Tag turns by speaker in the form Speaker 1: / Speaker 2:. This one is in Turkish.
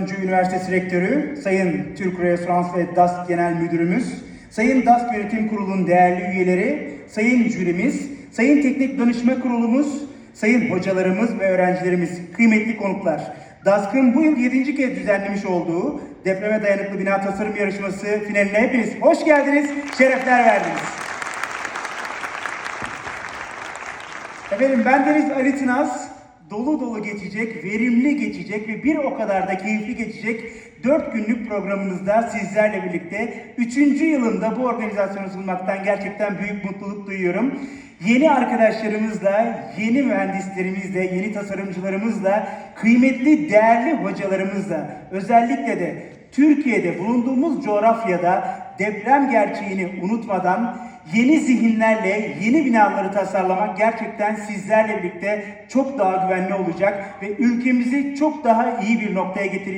Speaker 1: Önce Üniversitesi Rektörü, Sayın Türk Restoran ve DASK Genel Müdürümüz, Sayın DASK Yönetim Kurulu'nun değerli üyeleri, Sayın jürimiz, Sayın Teknik Danışma Kurulumuz, Sayın hocalarımız ve öğrencilerimiz, kıymetli konuklar. DASK'ın bu yıl 7. kez düzenlemiş olduğu depreme dayanıklı bina tasarım yarışması finaline hepiniz hoş geldiniz, şerefler verdiniz. Efendim ben Deniz Ali Tınaz. Dolu dolu geçecek, verimli geçecek ve bir o kadar da keyifli geçecek 4 günlük programımızda sizlerle birlikte 3. yılında bu organizasyonu sunmaktan gerçekten büyük mutluluk duyuyorum. Yeni arkadaşlarımızla, yeni mühendislerimizle, yeni tasarımcılarımızla, kıymetli değerli hocalarımızla özellikle de Türkiye'de bulunduğumuz coğrafyada deprem gerçeğini unutmadan yeni zihinlerle yeni binaları tasarlamak gerçekten sizlerle birlikte çok daha güvenli olacak ve ülkemizi çok daha iyi bir noktaya getirecek.